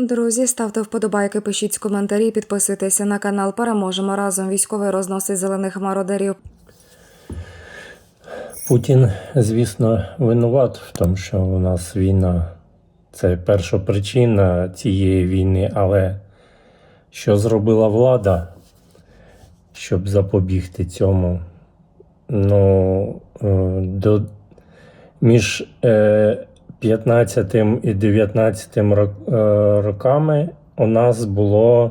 Друзі, ставте вподобайки, пишіть коментарі, підписуйтеся на канал. Переможемо разом. Військовий розносить зелених мародерів. Путін, звісно, винуват в тому, що у нас війна це перша причина цієї війни, але що зробила влада, щоб запобігти цьому? Ну, е, до, між е, 15 і 19 рок- е, роками у нас було,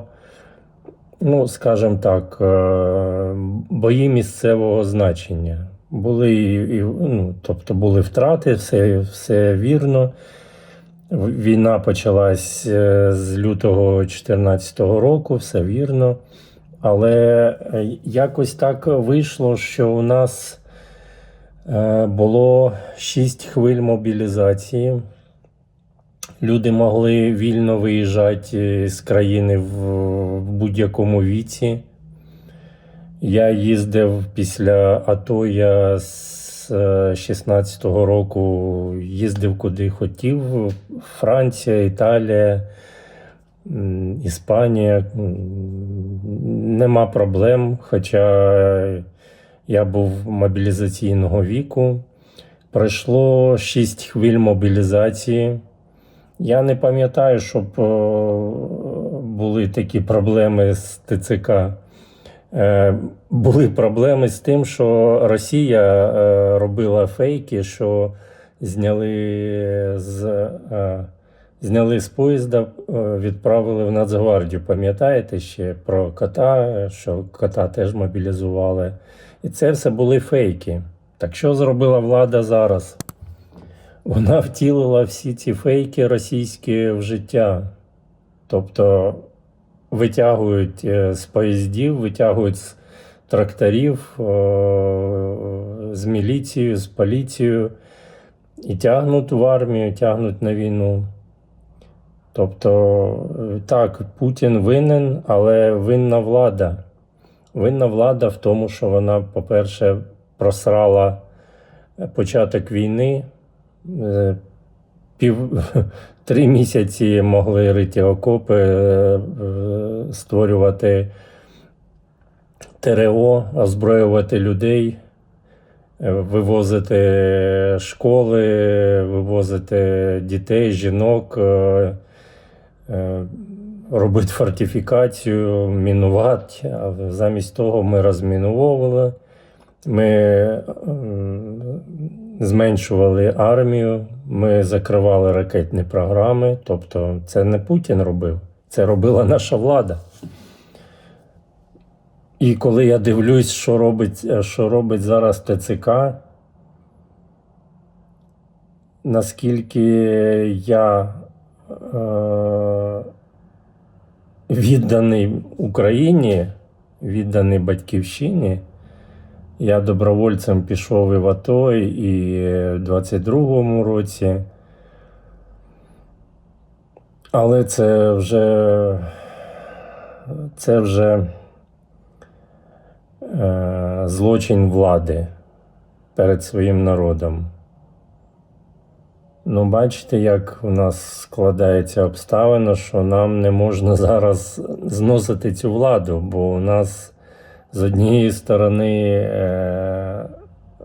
ну, скажімо так, е, бої місцевого значення. Були, і- ну, тобто були втрати, все, все вірно. Війна почалась е, з лютого 2014 року, все вірно. Але якось так вийшло, що у нас було 6 хвиль мобілізації. Люди могли вільно виїжджати з країни в, будь-якому віці. Я їздив після АТО, я з 16-го року їздив куди хотів. Франція, Італія, Іспанія. Нема проблем. Хоча я був мобілізаційного віку. Пройшло 6 хвиль мобілізації. Я не пам'ятаю, щоб були такі проблеми з ТЦК. Е, Були проблеми з тим, що Росія е, робила фейки, що зняли з, е, зняли з поїзда, е, відправили в Нацгвардію. Пам'ятаєте ще про кота, що кота теж мобілізували. І це все були фейки. Так що зробила влада зараз? Вона втілила всі ці фейки російські в життя. Тобто витягують е, з поїздів, витягують з тракторів, е, з міліцією, з поліцією і тягнуть в армію, тягнуть на війну. Тобто, е, так, Путін винен, але винна влада. Винна влада в тому, що вона, по-перше, просрала початок війни. Е, Пів три місяці могли рити окопи, е, е, створювати ТРО, озброювати людей, е, вивозити школи, вивозити дітей, жінок, е, е, робити фортифікацію, мінувати. А замість того ми розмінували. Ми зменшували армію, ми закривали ракетні програми. Тобто, це не Путін робив, це робила наша влада. І коли я дивлюсь, що робить, що робить зараз ТЦК, наскільки я е, відданий Україні, відданий батьківщині. Я добровольцем пішов і в АТО, і в 22-му році. Але це вже, це вже е, злочин влади перед своїм народом. Ну, бачите, як у нас складається обставина, що нам не можна зараз зносити цю владу, бо у нас з однієї сторони е,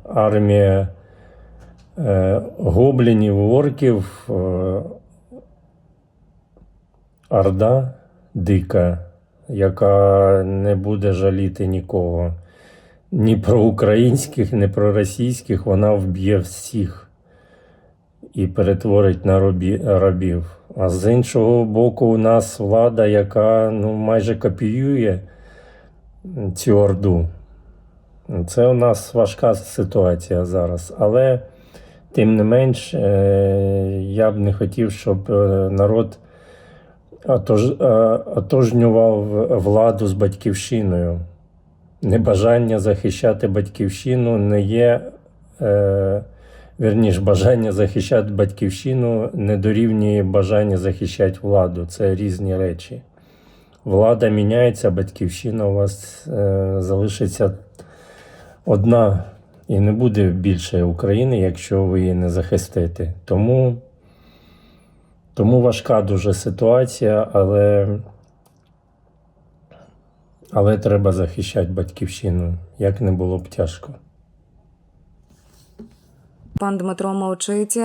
армія е, гоблінів, орків, е, орда дика, яка не буде жаліти нікого. Ні про українських, ні про російських, вона вб'є всіх і перетворить на робі, рабів. А з іншого боку, у нас влада, яка ну, майже копіює цю орду. Це у нас важка ситуація зараз. Але тим не менш, е, я б не хотів, щоб е, народ е, отожнював владу з батьківщиною. Небажання захищати батьківщину не є. Вірніш, бажання захищати батьківщину не дорівнює бажання захищати владу. Це різні речі. Влада міняється, батьківщина у вас е, залишиться одна і не буде більше України, якщо ви її не захистите. Тому Тому важка дуже ситуація, але, але треба захищати батьківщину, як не було б тяжко. Пан Дмитро мовчить,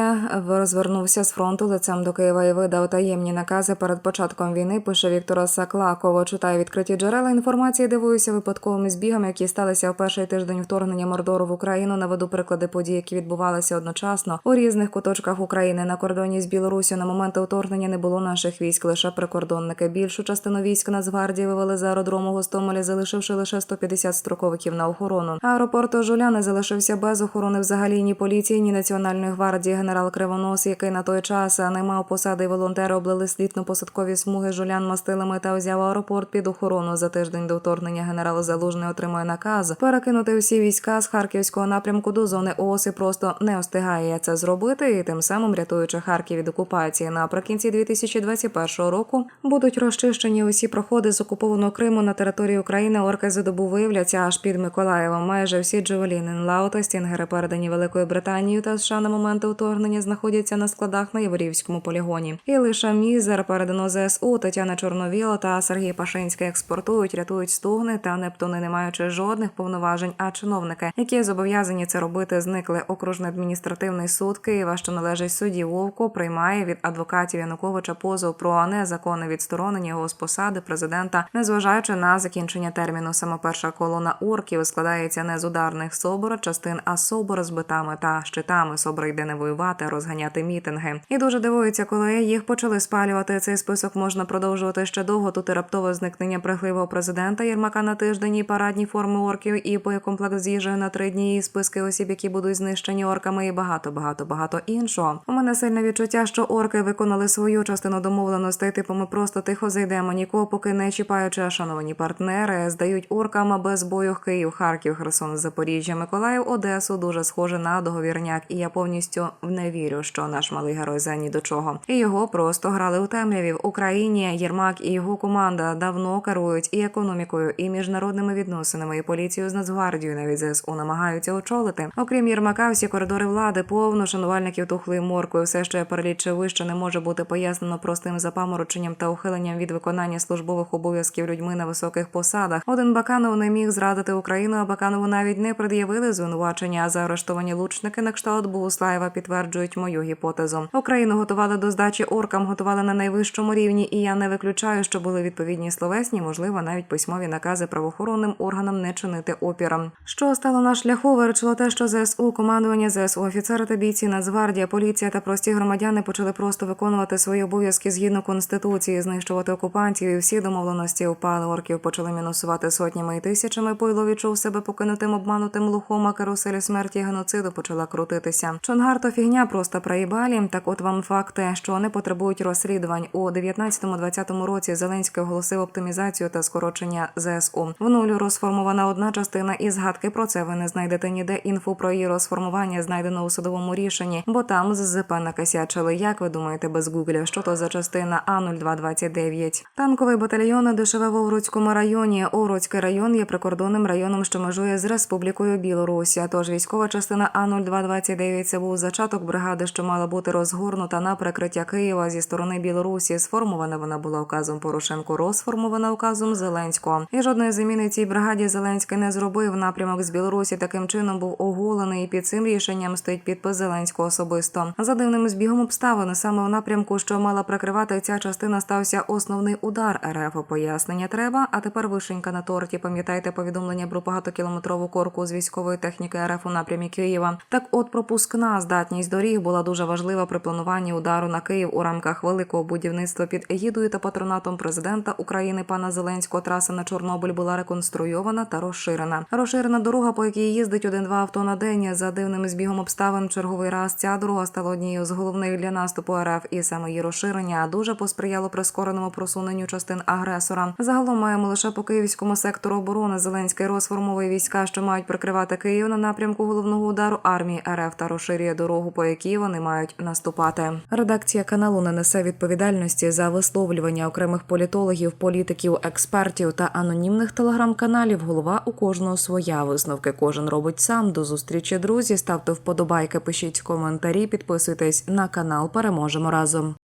розвернувся з фронту лицем до Києва і видав таємні накази перед початком війни. Пише Віктора Саклакова. Читає відкриті джерела інформації. Дивуюся випадковим збігам, які сталися в перший тиждень вторгнення Мордору в Україну. Наведу приклади подій, які відбувалися одночасно у різних куточках України. На кордоні з Білорусі на момент вторгнення не було наших військ, лише прикордонники. Більшу частину військ Нацгвардії вивели з аеродрому Гостомелі, залишивши лише 150 строковиків на охорону. Аеропорт Жуляни залишився без охорони взагалі ні поліції, ні національної гвардії. Генерал Кривонос, який на той час не мав посади, і волонтери облили слідно-посадкові смуги жулян мастилами та взяв аеропорт під охорону. За тиждень до вторгнення генерал Залужний отримує наказ перекинути всі війська з харківського напрямку до зони ООС і просто не встигає це зробити, і тим самим рятуючи Харків від окупації. Наприкінці 2021 року будуть розчищені усі проходи з окупованого Криму на території України. Орки за добу виявляться аж під Миколаєвом. Майже всі джевеліни, Нлау та стінгери, передані Великою Британією та США на момент вторгнення, знаходяться на складах на Яворівському полігоні. І лише мізер передано ЗСУ Тетяна Чорновіла та Сергій Пашинський експортують, рятують стугни та нептуни, не маючи жодних повноважень. А чиновники, які зобов'язані це робити, зникли. Окружний адміністративний суд Києва, що належить судді Вовку, приймає від адвокатів Януковича позов про незаконне відсторонення його з посади президента, незважаючи на закінчення терміну. Саме перша колона орків складається не з ударних собора, частин, а собора з битами та щитами. Собор йде не воювати, розганяти мітинги. І дуже дивується, коли їх почали спалювати. Цей список можна продовжувати ще довго. Тут і раптове зникнення брехливого президента Єрмака на тиждень, парадні форми орків, і боєкомплект з їжею на три дні, і списки осіб, які будуть знищені орками, і багато, багато, багато іншого. У мене сильне відчуття, що орки виконали свою частину домовленостей. Типу, ми просто тихо зайдемо, нікого поки не чіпаючи, а шановані партнери здають оркам без бою Київ, Харків, Херсон, Запоріжжя, Миколаїв, Одесу. Дуже схоже на договірняк, і я повністю не вірю, що наш малий герой за ні до чого. І його просто грали у темряві в Україні. Єрмак і його команда давно керують і економікою, і міжнародними відносинами, і поліцією з Нацгвардією навіть ЗСУ намагаються очолити. Окрім Єрмака, всі коридори влади повно шанувальників тухлої моркою. Все, що я перелічив вище, не може бути пояснено простим запамороченням та ухиленням від виконання службових обов'язків людьми на високих посадах. Один Баканов не міг зрадити Україну, а Баканову навіть не пред'явили звинувачення. А заарештовані лучники на кшталт Богуслаєва підтверджують мою гіпотезу. Україну готували до здачі оркам, готували на найвищому рівні, і я не виключаю, що були відповідні словесні, можливо, навіть письмові накази правоохоронним органам не чинити опіром. Що стало на шляху, вирішило те, що ЗСУ, командування ЗСУ, офіцери та бійці, Нацгвардія, поліція та прості громадяни почали просто виконувати свої обов'язки згідно конституції, знищувати окупантів. І всі домовленості впали. Орків почали мінусувати сотнями і тисячами. Пойло відчув себе покинутим, обманутим лухом, а каруселі смерті і геноциду почала крутитися. Чонгар то фігня просто проїбалі. Так, от вам факти, що не потребують розслідувань у 19-20 році. Зеленський оголосив оптимізацію та скорочення ЗСУ. В нулю розформована одна частина, і згадки про це ви не знайдете ніде. Інфу про її розформування знайдено у судовому рішенні, бо там з ЗП накосячили. Як ви думаєте, без гугля, що то за частина А 0229 Танковий батальйон ДШВ в Овруцькому районі. Овруцький район є прикордонним районом, що межує з Республікою Білорусі. Тож військова частина А 0229 це був зачаток бригади, що мала бути розгорнута на прикриття Києва зі сторони Білорусі. Сформована вона була указом Порошенко, розформована указом Зеленського. І жодної заміни цій бригаді Зеленський не зробив. Напрямок з Білорусі таким чином був оголений. І під цим рішенням стоїть підпис Зеленського особисто. За дивним збігом обставин саме в напрямку, що мала прикривати ця частина, стався основний удар РФ. Пояснення треба. А тепер вишенька на торті. Пам'ятаєте повідомлення про багатокілометрову корку з військової техніки РФ у напрямі Києва. Так, от пропускна здатність доріг була дуже важлива при плануванні удару на Київ у рамках великого будівництва під егідою та патронатом президента України пана Зеленського. Траса на Чорнобиль була реконструйована та розширена. Розширена дорога, по якій їздить один-два авто на день. За дивним збігом обставин черговий раз ця дорога стала однією з головних для наступу РФ, і саме її розширення дуже посприяло прискореному просуненню частин агресора. Загалом маємо лише по київському сектору оборони Зеленський розформовує війська, що мають прикривати Київ на напрямку головного удару армії РФ та розширює дорогу, по якій вони мають наступати. Редакція каналу не несе відповідальності за висловлювання окремих політологів, політиків, експертів та анонімних телеграм-каналів. Голова у кожного своя висновки. Кожен робить сам. До зустрічі, друзі. Ставте вподобайки, пишіть коментарі, підписуйтесь на канал. Переможемо разом.